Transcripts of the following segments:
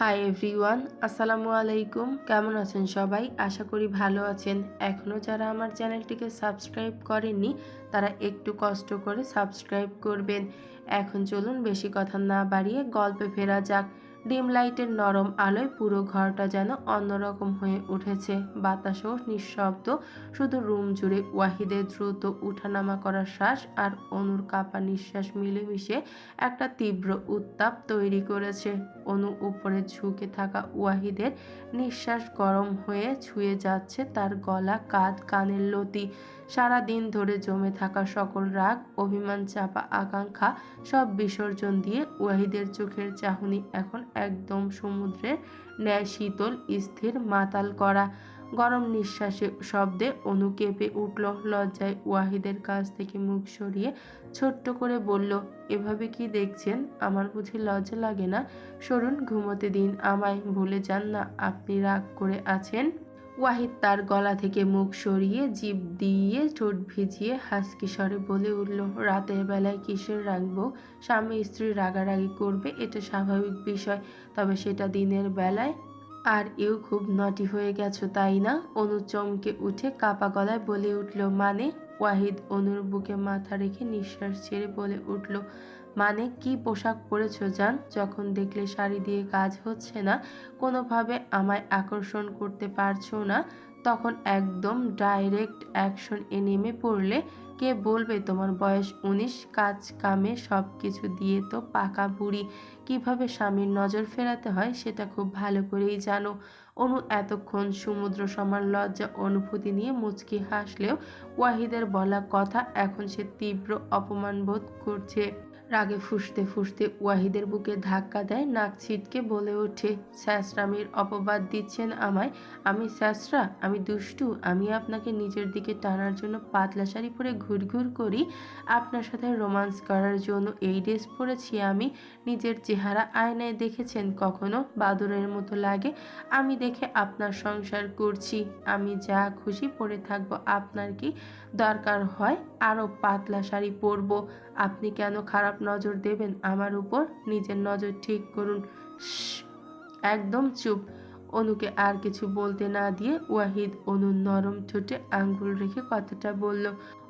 Hi everyone আসসালামু আলাইকুম কেমন আছেন সবাই? আশা করি ভালো আছেন। এখনও যারা আমার চ্যানেলটিকে সাবস্ক্রাইব করেননি, তারা একটু কষ্ট করে সাবস্ক্রাইব করবেন। এখন চলুন বেশি কথা না বাড়িয়ে গল্পে ফেরা যাক। ডিম লাইটের নরম আলোয় পুরো ঘরটা যেন অন্যরকম হয়ে উঠেছে। বাতাসও নিঃশব্দ, শুধু রুম জুড়ে ওয়াহিদের দ্রুত উঠানামা করা শ্বাস আর অনুর কাপা নিঃশ্বাস মিলেমিশে একটা তীব্র উত্তাপ তৈরি করেছে। অনু উপরে ঝুঁকে থাকা ওয়াহিদের নিঃশ্বাস গরম হয়ে ছুঁয়ে যাচ্ছে তার গলা, কাঁধ, কানের লতি। সারা দিন ধরে জমে থাকা সকল রাগ, অভিমান, চাপা, আকাঙ্ক্ষা সব বিসর্জন দিয়ে ওয়াহিদের চোখের চাহনি এখন একদম সমুদ্রের ন্যায় শীতল স্থির মাতাল করা। গরম নিঃশ্বাসে শব্দে অনু কেঁপে উঠল, লজ্জায় ওয়াহিদের কাছ থেকে মুখ সরিয়ে ছোট্ট করে বলল, এভাবে কি দেখছেন? আমার বুঝি লজ্জা লাগে না। সরুন, ঘুমোতে দিন। আমায় ভুলে যান না, আপনি রাগ করে আছেন। ওয়াহিদ তার গলা থেকে মুখ সরিয়ে জিভ দিয়ে ঠোঁট ভিজিয়ে হাসকি স্বরে বলে উঠল, রাতের বেলায় কিসের রাখব স্বামী স্ত্রী রাগারাগি করবে, এটা স্বাভাবিক বিষয়। তবে সেটা দিনের বেলায়। আর এও খুব নটি হয়ে গেছো, তাই না? অনু চমকে উঠে কাপা গলায় বলে উঠল মানে? ওয়াহিদ অনুর বুকে মাথা রেখে নিঃশ্বাস ছেড়ে বলে উঠল মানে কি পোশাক পরেছ যান যখন দেখলে শাড়ি দিয়ে কাজ হচ্ছে না, কোনোভাবে আমায় আকর্ষণ করতে পারছ না, তখন একদম ডাইরেক্ট অ্যাকশন এ নেমে পড়লে কে বলবে তোমার বয়স উনিশ, কাজ, কামে সব কিছু দিয়ে তো পাকা বুড়ি। কীভাবে স্বামীর নজর ফেরাতে হয় সেটা খুব ভালো করেই জানো। অনু এতক্ষণ সমুদ্র সমান লজ্জা অনুভূতি নিয়ে মুচকি হাসলেও ওয়াহিদের বলা কথা এখন সে তীব্র অপমান বোধ করছে। রাগে ফুসতে ফুসতে ওয়াহিদের বুকে ধাক্কা দেয়, নাক ছিটকে বলে ওঠে, স্যাসরামির অপবাদ দিচ্ছেন আমায়? আমি স্যাসরা? আমি দুষ্টু? আমি আপনাকে নিজের দিকে টানার জন্য পাতলা শাড়ি পরে ঘুরঘুর করি? আপনার সাথে রোমান্স করার জন্য এই ড্রেস পরেছি আমি? নিজের চেহারা আয়নায় দেখেছেন কখনো? বাদরের মতো লাগে। আমি দেখে আপনার সংসার করছি। আমি যা খুশি পরে থাকব। আপনার কি দরকার হয়? আরও পাতলা শাড়ি পরবো। আপনি কেন খারাপ নজর দেবেন? আমার উপর নিজের নজর ঠিক করুন। একদম চুপ। অনুকে আর কিছু বলতে না দিয়ে ওয়াহিদ অনুর নরম ঠোঁটে আঙ্গুল রেখে কথাটা বলল।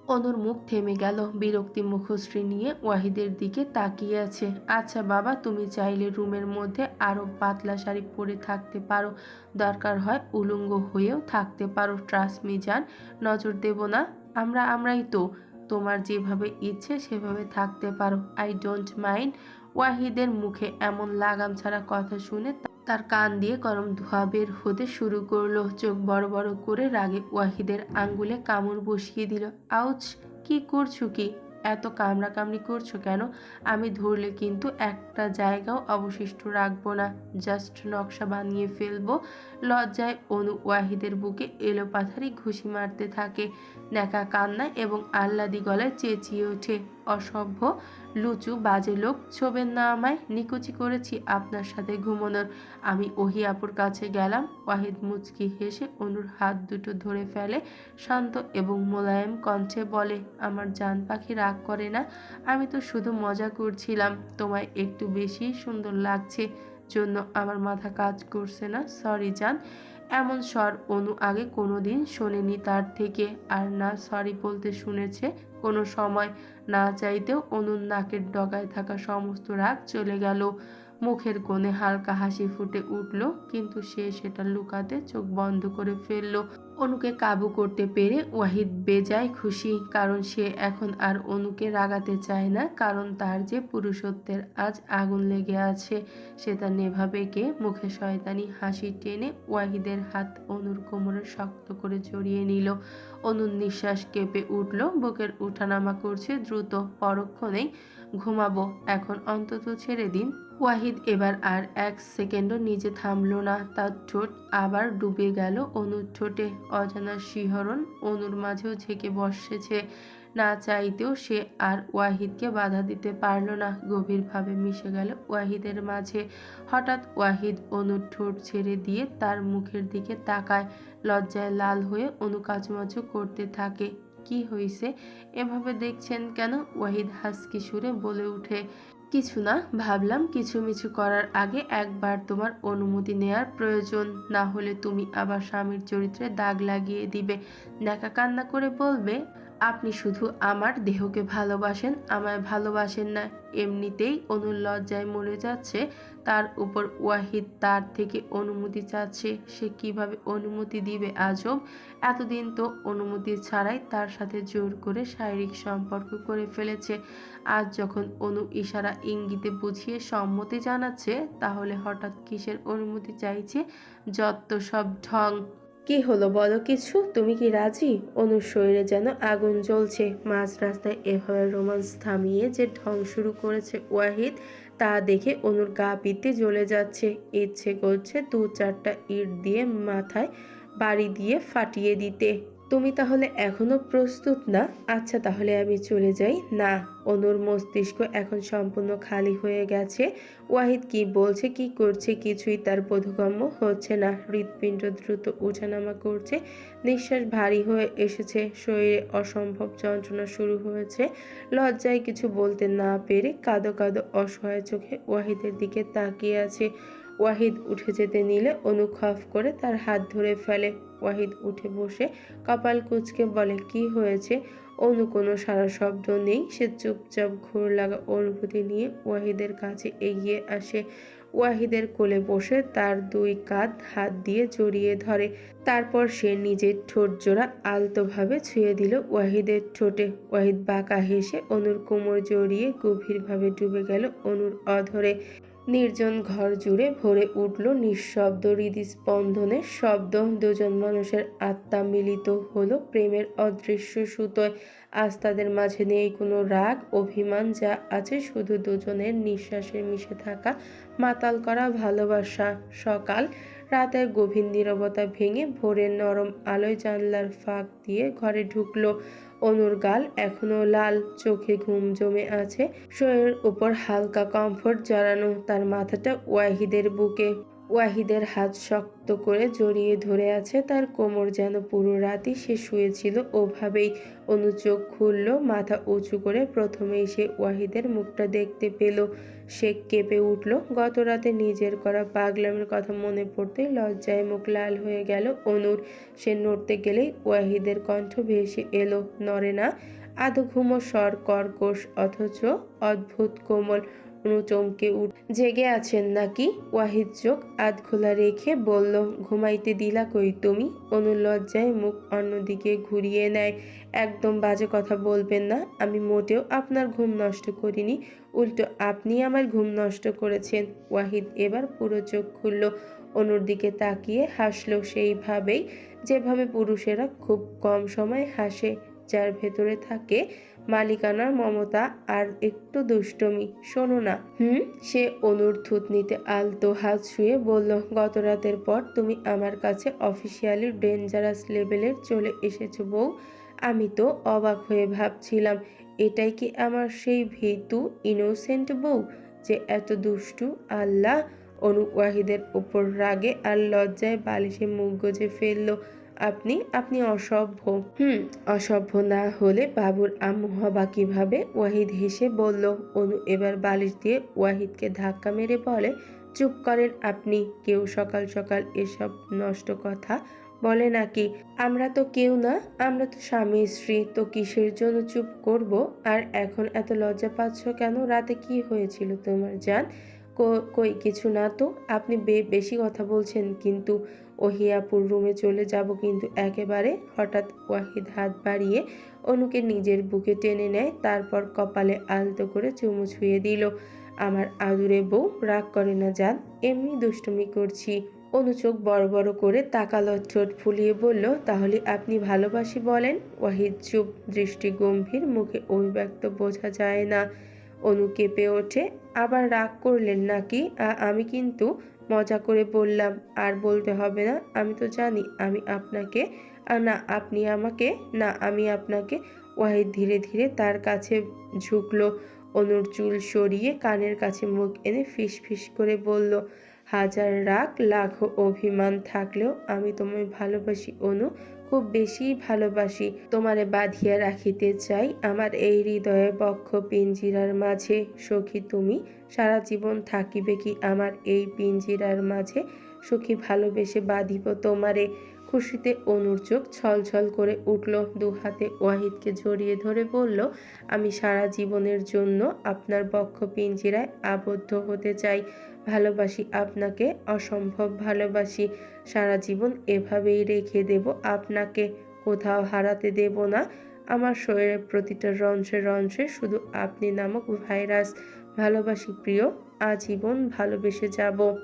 অনুর মুখ থেমে গেল। বিরক্তি মুখশ্রী নিয়ে ওয়াহিদের দিকে তাকিয়ে আছে। আচ্ছা বাবা, তুমি চাইলে রুমের মধ্যে আরও পাতলা শাড়ি পরে থাকতে পারো। দরকার হয় উলঙ্গ হয়েও থাকতে পারো। ট্রাস্ট মি যান নজর দেব না। আমরা আমরাই তো। তোমার যেভাবে ইচ্ছে সেভাবে থাকতে পারো। আই ডোন্ট মাইন্ড ওয়াহিদের মুখে এমন লাগাম ছাড়া কথা শুনে তার কান দিয়ে গরম ধোয়া বের হতে শুরু করল। চোখ বড় বড় করে রাগে ওয়াহিদের আঙ্গুলে কামড় বসিয়ে দিল। আউচ, কি করছ কি? এত কামড়াকামড়ি করছ কেন? আমি ধরলে কিন্তু একটা জায়গাও অবশিষ্ট রাখব না। জাস্ট নকশা বানিয়ে ফেলব। লজ্জায় অনু ওয়াহিদের বুকে এলো পাথারি ঘুষি মারতে থাকে। ন্যাকা কান্না এবং আহ্লাদি গলায় চেঁচিয়ে ওঠে। অসভ্য লুচু বাজে লোক, ছোবেন না আমায়, নিকুচি করেছি আপনার সাথে ঘুমানোর। আমি ওহি আপুর কাছে গেলাম, ওয়াহিদ মুচকি হেসে অনুর হাত দুটো ধরে ফেলে, শান্ত এবং মোলায়েম কণ্ঠে বলে, আমার জান পাখি রাগ করে না, আমি তো শুধু মজা করছিলাম, তোমায় একটু বেশি সুন্দর লাগছে, জন্য আমার মাথা কাজ করছে না, সরি জান। এমন স্বর অনু আগে কোনো দিন শোনেনি তার থেকে, আর না সরি বলতে শুনেছে কোনো সময় না চাইতেও অনুর নাকের ডগায় থাকা সমস্ত রাগ চলে গেল। মুখের কোণে হালকা হাসি ফুটে উঠল, কিন্তু সে সেটা লুকাতে চোখ বন্ধ করে ফেলল। অনুকে কাবু করতে পেরে ওয়াহিদ বেজায় খুশি, কারণ সে এখন আর অনুকে রাগাতে চায় না, কারণ তার যে পুরুষত্বের আজ আগুন লেগে আছে সে তা নেভাবে কে মুখে শয়তানি হাসি টেনে ওয়াহিদের হাত অনুর কোমরে শক্ত করে জড়িয়ে নিল। অনুর নিঃশ্বাস কেঁপে উঠল, বুকের উঠানামা করছে দ্রুত, পরক্ষণেই, ঘুমাবো, এখন অন্তত ছেড়ে দিন। ওয়াহিদ এবার আর এক সেকেন্ডও নিজে থামলো না। তার ঠোঁট আবার ডুবে গেল অনুর ঠোঁটে। অজানা শিহরণ অনুর মাঝেও ঝেঁকে বসেছে। না চাইতেও সে আর ওয়াহিদকে বাধা দিতে পারল না। গভীরভাবে মিশে গেল ওয়াহিদের মাঝে। হঠাৎ ওয়াহিদ অনুর ঠোঁট ছেড়ে দিয়ে তার মুখের দিকে তাকায়। লজ্জায় লাল হয়ে অনু কাচুমাচু করতে থাকে। কি হয়েছে এভাবে দেখছেন কেন? ওয়াহিদ হাসকি সুরে বলে উঠে। কিছু না, ভাবলাম কিছু মিছু করার আগে একবার তোমার অনুমতি নেয়ার প্রয়োজন। না হলে তুমি আবার স্বামীর চরিত্রে দাগ লাগিয়ে দিবে। দেখা কান্না করে বলবে আপনি শুধু আমার দেহকে ভালোবাসেন, আমায় ভালোবাসেন না। এমনিতেই অনুর লজ্জায় মরে যাচ্ছে, তার উপর ওয়াহিদ তার থেকে অনুমতি চাচ্ছে। সে কীভাবে অনুমতি দিবে আজব। এতদিন তো অনুমতি ছাড়াই তার সাথে জোর করে শারীরিক সম্পর্ক করে ফেলেছে। আজ যখন অনু ইশারা ইঙ্গিতে বুঝিয়ে সম্মতি জানাচ্ছে, তাহলে হঠাৎ কিসের অনুমতি চাইছে? যত সব ঢং। কি হলো বলো কিছু? তুমি কি রাজি? অনুর শরীরে যেন আগুন জ্বলছে। মাঝ রাস্তায় এভাবে রোমান্স থামিয়ে যে ঢং শুরু করেছে ওয়াহিদ, তা দেখে অনুর গা পিতে জ্বলে যাচ্ছে। ইচ্ছে করছে দু চারটা ইট দিয়ে মাথায় বাড়ি দিয়ে ফাটিয়ে দিতে। তুমি তাহলে এখনও প্রস্তুত না? আচ্ছা তাহলে আমি চলে যাই। না, অনুর মস্তিষ্ক এখন সম্পূর্ণ খালি হয়ে গেছে। ওয়াহিদ কি বলছে, কি করছে কিছুই তার বোধগম্য হচ্ছে না। হৃৎপিণ্ড দ্রুত উঠানামা করছে। নিঃশ্বাস ভারী হয়ে এসেছে। শরীরে অসম্ভব যন্ত্রণা শুরু হয়েছে। লজ্জায় কিছু বলতে না পেরে কাদো কাদো অসহায় চোখে ওয়াহিদের দিকে তাকিয়ে আছে। ওয়াহিদ উঠে যেতে নিলে অনুক্ষভ করে তার হাত ধরে ফেলে। ওয়াহিদ উঠে বসে কপাল কুচকে বলে, কি হয়েছে? অনু, কোনো সারা শব্দ নেই? সে চুপচাপ ঘোর লাগা অনুভূতি নিয়ে ওয়াহিদের কাছে এগিয়ে আসে। ওয়াহিদের কোলে বসে তার দুই কাঁধ হাত দিয়ে জড়িয়ে ধরে। তারপর সে নিজের ঠোঁট জোড়া আলতোভাবে ছুঁয়ে দিল ওয়াহিদের ঠোঁটে। ওয়াহিদ বাঁকা হেসে অনুর কোমর জড়িয়ে গভীরভাবে ডুবে গেল অনুর অধরে। নির্জন ঘর জুড়ে ভরে উঠল নিঃশব্দ হৃদস্পন্দনের শব্দ। দুজন মানুষের আত্মা মিলিত হলো প্রেমের অদৃশ্য সুতোয়। আজ তাদের মাঝে নেই কোনো রাগ, অভিমান যা আছে শুধু দুজনের নিঃশ্বাসে মিশে থাকা, মাতাল করা ভালোবাসা। সকাল, রাতের গভীর নীরবতা ভেঙে ভোরের নরম আলোয় জানলার ফাঁক দিয়ে ঘরে ঢুকলো। অনুর গাল এখনও লাল, চোখে ঘুম জমে আছে। শরীরের উপর হালকা কমফোর্ট জড়ানো তার মাথাটা ওয়াহিদের বুকে। ওয়াহিদের হাত শক্ত করে জড়িয়ে ধরে আছে, তার কোমর যেন পুরো রাতই সে শুয়েছিল ওভাবেই। অনু চোখ খুলল, মাথা উঁচু করে প্রথমেই সে ওয়াহিদের মুখটা দেখতে পেল। সে কেঁপে উঠল। গত রাতে নিজের করা পাগলামের কথা মনে পড়তে লজ্জায় মুখ লাল হয়ে গেল অনুর। সে নড়তে গেলেই ওয়াহিদের কণ্ঠ ভেসে এলো, নড়ে না। আধো ঘুমো স্বর, কর্কশ, অথচ অদ্ভুত কোমল। অনু চমকে উঠ জেগে আছেন নাকি? ওয়াহিদ চোখ আধ খোলা রেখে বলল, ঘুমাইতে দিলা কই তুমি? অনু লজ্জায় মুখ অন্যদিকে ঘুরিয়ে নেয়। একদম বাজে কথা বলবেন না। আমি মোটেও আপনার ঘুম নষ্ট করিনি। উল্টো আপনি আমার ঘুম নষ্ট করেছেন। ওয়াহিদ এবার পুরো চোখ খুলল। অনুর দিকে তাকিয়ে হাসলো সেইভাবেই, যেভাবে পুরুষেরা খুব কম সময় হাসে, যার ভেতরে থাকে মালিকানার মমতা আর একটু দুষ্টমি। শোনো না। হুম? সে অনুর থুতনিতে আলতো হাত শুয়ে বলল গত রাতের পর তুমি আমার কাছে অফিসিয়ালি ডেঞ্জারাস লেভেলের চলে এসেছ বউ। আমি তো অবাক হয়ে ভাবছিলাম এটাই কি আমার সেই ভীতু ইনোসেন্ট বউ যে এত দুষ্টু? আল্লাহ, অনু ওয়াহিদের ওপর রাগে আর লজ্জায় বালিশে মুখ গজে ফেলল। আপনি আপনি অসভ্য। হুম, অসভ্য না হলে বাবুর আম্মু হবা কীভাবে? ওয়াহিদ হেসে বলল, অনু এবার বালিশ দিয়ে ওয়াহিদকে ধাক্কা মেরে বলে, চুপ করেন আপনি। কেউ সকাল সকাল এসব নষ্ট কথা বলে নাকি, আমরা তো কেউ না, আমরা তো স্বামী, স্ত্রী, তো কিসের জন্য চুপ করব? আর এখন এত লজ্জা পাচ্ছ কেন? রাতে কি হয়েছিল তোমার জান? কই, কিছু না তো? আপনি বে, বেশি কথা বলছেন, কিন্তু ওহিয়াপুর রুমে চলে যাব কিন্তু একেবারে? হঠাৎ ওয়াহিদ হাত বাড়িয়ে অনুকে নিজের বুকে টেনে নেয়, তারপর কপালে আলতো করে চুমু ছুঁয়ে দিল, আমার আদুরে বউ, রাগ করে না যান এমনি দুষ্টুমি করছি। অনু চোখ বড় বড় করে তাকালো, ঠোঁট ফুলিয়ে বলল, তাহলে আপনি ভালোবাসি বলেন? ওয়াহিদ চুপ, দৃষ্টি গম্ভীর, মুখে অভিব্যক্ত বোঝা যায় না। অনু কেঁপে ওঠে, আবার রাগ করলেন নাকি? আমি কিন্তু মজা করে বললাম, আর বলতে হবে না, আমি তো জানি আমি আপনাকে না, আপনি আমাকে, না, আমি আপনাকে। ওয়াহিদ ধীরে ধীরে তার কাছে ঝুঁকলো। অনুর চুল সরিয়ে কানের কাছে মুখ এনে ফিস ফিস করে বলল হাজার রাগ লাখ অভিমান থাকলেও আমি তোমায় ভালোবাসি, অনু। খুব বেশি ভালোবাসি, তোমারে বাঁধিয়া রাখিতে চাই আমার এই হৃদয়ে বক্ষ পিঞ্জিরার মাঝে। সখী তুমি, সারা জীবন থাকিবে কি আমার এই পিঞ্জিরার মাঝে? সখী ভালোবেসে বাঁধিব তোমারে। খুশিতে অনুর চোখ ছলছল করে উঠল। দু হাতে ওয়াহিদকে জড়িয়ে ধরে বলল, আমি সারা জীবনের জন্য আপনার বক্ষ পিঞ্জিরায় আবদ্ধ হতে চাই। ভালোবাসি আপনাকে, অসম্ভব ভালোবাসি। সারা জীবন এভাবেই রেখে দেব আপনাকে। কোথাও হারাতে দেব না। আমার শরীরের প্রতিটা রন্ধ্রে রন্ধ্রে শুধু আপনি নামক ভাইরাস। ভালোবাসি প্রিয়, আজীবন ভালোবেসে যাব।